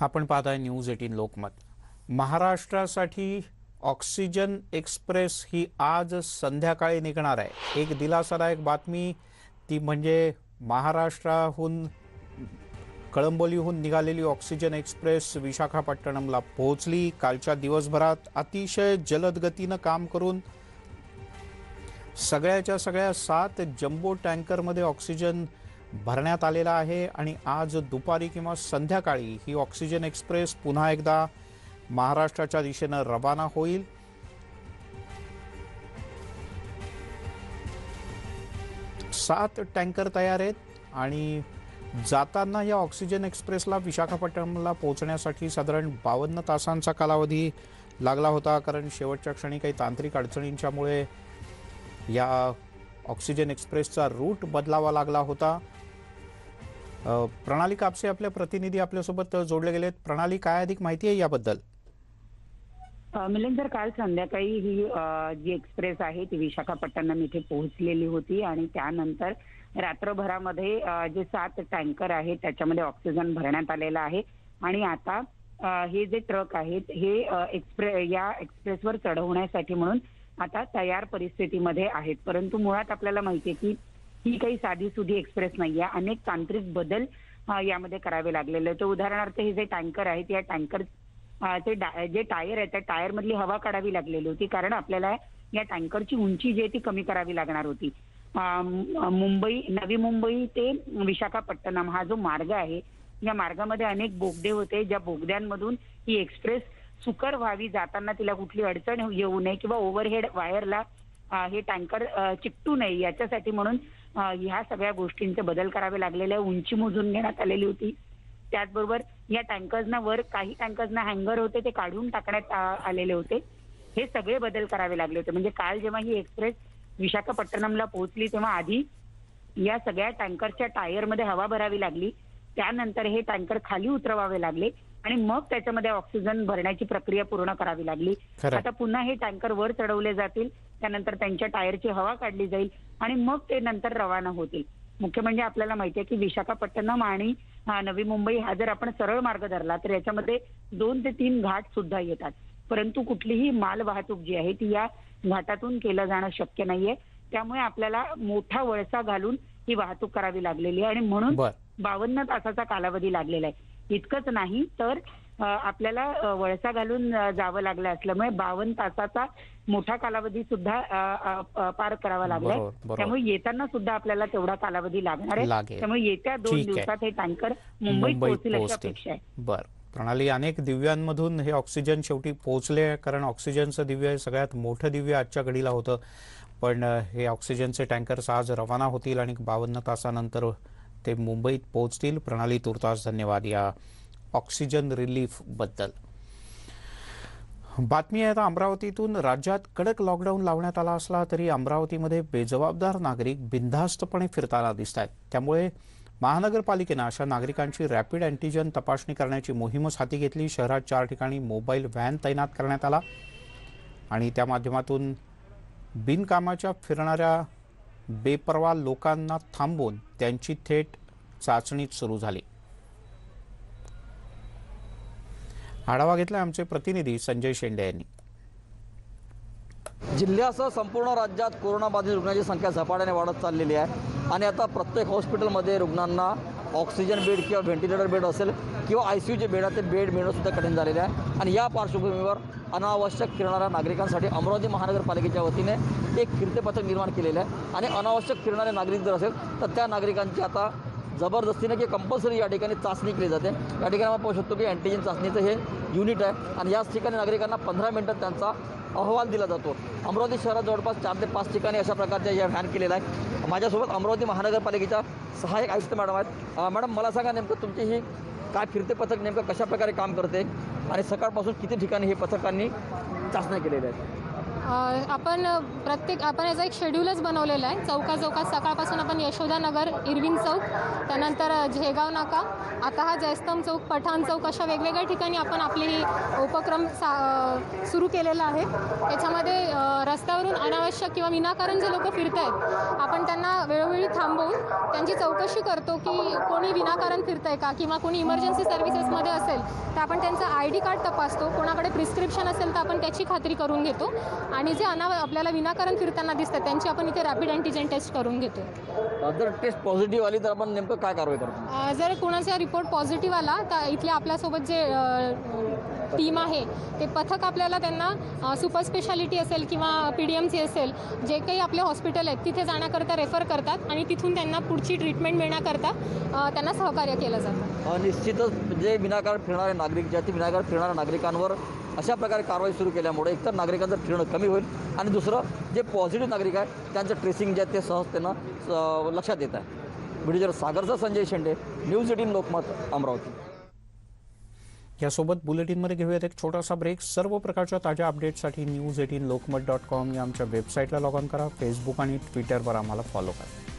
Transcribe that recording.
आपण पाहताय news eighteen Lokmat. महाराष्ट्रासाठी ऑक्सिजन एक्सप्रेस ही आज संध्याकाळी निघणार आहे. एक दिलासादायक बातमी ती म्हणजे महाराष्ट्राहून कळंबोलीहून निघालेली ऑक्सिजन एक्सप्रेस विशाखापट्टणमला पोहोचली. कालच्या दिवसभरात अतिशय जलद गतीनं काम करून सगळ्याच्या सगळ्या सात जम्बो टँकरमध्ये ऑक्सिजन भरण्यात आलेला आहे आणि आज दुपारी किंवा संध्याकाळी ही ऑक्सिजन एक्सप्रेस पुन्हा एकदा महाराष्ट्राच्या दिशेनं रवाना होईल. सात टँकर तयार आहेत आणि जाताना या ऑक्सिजन एक्सप्रेसला विशाखापट्टणमला पोहोचण्यासाठी साधारण बावन्न तासांचा कालावधी लागला होता कारण शेवटच्या क्षणी काही तांत्रिक अडचणींच्यामुळे या ऑक्सिजन एक्सप्रेसचा रूट बदलावा लागला होता. प्रणाली कापसे आपल्या प्रतिनिधी आपल्यासोबत जोडले गेलेत. प्रणाली काय अधिक माहिती आहे याबद्दल? मिलन सर काल संध्याकाळी ही जी एक्सप्रेस आहे ती विशाखापट्टणम इथे पोहोचलेली होती आणि त्यानंतर रात्रभरामध्ये जे सात टँकर आहेत त्याच्यामध्ये ऑक्सिजन भरण्यात आलेला आहे. आणि आता हे जे ट्रक आहेत हे एक्सप्रे या एक्सप्रेसवर चढवण्यासाठी म्हणून आता तयार परिस्थितीमध्ये आहेत. परंतु मुळात आपल्याला माहिती आहे की ही काही साधी सुधी एक्सप्रेस नाहीये. अनेक तांत्रिक बदल यामध्ये करावे लागलेले तर उदाहरणार्थ हे जे टँकर आहेत या टँकर ते जे टायर आहे त्या टायर मधली हवा काढावी लागलेली होती. कारण आपल्याला या टँकरची उंची जी आहे ती कमी करावी लागणार होती. मुंबई नवी मुंबई ते विशाखापट्टणम हा जो मार्ग आहे या मार्गामध्ये अनेक बोगदे होते. ज्या बोगद्यांमधून ही एक्सप्रेस सुकर व्हावी जाताना तिला कुठली अडचण येऊ नये किंवा ओव्हरहेड वायरला हे टँकर चिकटू नये याच्यासाठी म्हणून ह्या सगळ्या गोष्टींचे बदल करावे लागलेले. उंची मोजून घेण्यात आलेली होती. त्याचबरोबर या टँकर्सना वर काही टँकर्सना हँगर होते ते काढून टाकण्यात आलेले होते. हे सगळे बदल करावे लागले होते. म्हणजे काल जेव्हा ही एक्सप्रेस विशाखापट्टणमला पोहोचली तेव्हा आधी या सगळ्या टँकरच्या टायरमध्ये हवा भरावी लागली. त्यानंतर हे टँकर खाली उतरवावे लागले आणि मग त्याच्यामध्ये ऑक्सिजन भरण्याची प्रक्रिया पूर्ण करावी लागली. आता पुन्हा हे टँकर वर चढवले जातील. त्यानंतर त्यांच्या टायरची हवा काढली जाईल. आणि मग ते नंतर रवाना होतील. मुख्य म्हणजे आपल्याला माहिती आहे की विशाखापट्टणम आणि नवी मुंबई हा जर आपण सरळ मार्ग धरला तर याच्यामध्ये दोन ते तीन घाट सुद्धा येतात. परंतु कुठलीही माल वाहतूक जी आहे ती या घाटातून केलं जाणं शक्य नाहीये. त्यामुळे आपल्याला मोठा वळसा घालून ही वाहतूक करावी लागलेली आहे आणि म्हणून बावन्न तासाचा कालावधी लागलेला आहे. इतकंच नाही तर आपल्याला वळसा घालून जावं लागलं असल्यामुळे बावन्न तासाचा मोठा कालावधी सुद्धा पार करावा लागलाय. त्यामुळे येताना सुद्धा आपल्याला तेवढा कालावधी लागणार आहे. त्यामुळे येत्या दोन. दिवसात हे टँकर मुंबईत पोहोचतील अशी अपेक्षा आहे. बर. प्रणाली अनेक दिव्यांमधून हे ऑक्सिजन शेवटी पोहोचले कारण ऑक्सिजनचं दिव्य हे सगळ्यात मोठं दिव्य आजच्या घडीला होतं. पण हे ऑक्सिजनचे टँकर्स आज रवाना होतील आणि बावन्न तासानंतर ते मुंबईत पोहोचतील. प्रणाली तुर्तास धन्यवाद या ऑक्सिजन रिलीफबद्दल बातमी आहे आता अमरावतीतून. राज्यात कडक लॉकडाऊन लावण्यात आला असला तरी अमरावतीमध्ये बेजबाबदार नागरिक बिनधास्तपणे फिरताना दिसत आहेत त्यामुळे महानगरपालिकेनं अशा नागरिकांची रॅपिड अँटीजन तपासणी करण्याची मोहीमच हाती घेतली. शहरात चार ठिकाणी मोबाईल व्हॅन तैनात करण्यात आला आणि त्या माध्यमातून बिनकामाच्या फिरणाऱ्या बेपरवा लोकांना थांबवून त्यांची थेट चाचणी सुरू झाली. आढावा घेतला आमचे प्रतिनिधी संजय शेंडे यांनी. जिल्ह्यासह संपूर्ण राज्यात कोरोनाबाधित रुग्णांची संख्या झपाट्याने वाढत चाललेली आहे. आणि आता प्रत्येक हॉस्पिटलमध्ये रुग्णांना ऑक्सिजन बेड किंवा व्हेंटिलेटर बेड असेल किंवा आय सी यूचे बेड आहे ते बेड मिळणंसुद्धा कठीण झालेले आहे. आणि या पार्श्वभूमीवर अनावश्यक फिरणाऱ्या नागरिकांसाठी अमरावती महानगरपालिकेच्या वतीने एक फिरते निर्माण केलेलं आहे. आणि अनावश्यक फिरणारे नागरिक जर असेल तर त्या नागरिकांची आता जबरदस्तीने की कंपल्सरी या ठिकाणी चाचणी केली जाते. या ठिकाणी आपण पाहू शकतो की अँटीजेन चाचणीचं हे युनिट आहे. आणि याच ठिकाणी नागरिकांना पंधरा मिनिटात त्यांचा अहवाल दिला जातो. अमरावती शहरात जवळपास चार ते पाच ठिकाणी अशा प्रकारच्या या व्हॅन केलेला आहे माझ्यासोबत अमरावती महानगरपालिकेच्या सहाय्यक आयुक्त मॅडम आहेत. मॅडम मला सांगा नेमकं तुमची ही काय फिरते पथक नेमकं कशा प्रकारे काम करते? आणि सकाळपासून किती ठिकाणी हे पथकांनी चाचण्या केलेल्या आहेत? आपण प्रत्येक आपण याचा एक शेड्यूलच बनवलेला आहे. चौका चौकात सकाळपासून आपण यशोदा नगर इरविन चौक त्यानंतर झेगाव नाका. आता हा जयस्तंभ चौक पठाण चौक अशा वेगवेगळ्या ठिकाणी आपण आपले ही उपक्रम सा सुरू केलेला आहे. याच्यामध्ये रस्त्यावरून अनावश्यक किंवा विनाकारण जे लोक फिरत आहेत आपण त्यांना वेळोवेळी थांबवून त्यांची चौकशी करतो की कोणी विनाकारण फिरत आहे का किंवा कोणी इमर्जन्सी सर्व्हिसेसमध्ये असेल तर आपण त्यांचं आय डी कार्ड तपासतो. कोणाकडे प्रिस्क्रिप्शन असेल तर आपण त्याची खात्री करून घेतो. आणि जे अनाव आपल्याला विनाकारण फिरताना दिसतात त्यांची आपण इथे रॅपिड अँटीजेन टेस्ट करून घेतो जर टेस्ट पॉझिटिव्ह आली तर आपण नेमकं काय कारवाई करतो? जर कोणाचा रिपोर्ट पॉझिटिव्ह आला तर इथले आपल्यासोबत जे टीम आहे. ते पथक आपल्याला त्यांना सुपर स्पेशालिटी असेल किंवा पी डी एम सी असेल जे काही आपले हॉस्पिटल आहेत तिथे जाण्याकरता रेफर करतात आणि तिथून त्यांना पुढची ट्रीटमेंट मिळण्याकरता त्यांना सहकार्य केलं जातं. निश्चितच जे विनाकारण फिरणारे नागरिक जे ते विनाकारण फिरणाऱ्या नागरिकांवर अशा प्रकारे कारवाई सुरू केल्यामुळे एकतर नागरिकांचं फिरणं कमी होईल आणि दुसरं जे पॉझिटिव्ह नागरिक आहेत त्यांचं ट्रेसिंग जे आहे ते सहजतेनं लक्षात येत आहे. व्हिडिओ सागरचा संजय शेंडे न्यूज एटीन लोकमत अमरावती. यासोबत बुलेटिनमध्ये घेऊयात एक छोटासा ब्रेक सर्व प्रकारच्या ताज्या अपडेट्ससाठी news eighteen Lokmat dot com या आमच्या वेबसाईटला लॉग ऑन करा. फेसबुक आणि ट्विटरवर आम्हाला फॉलो करा.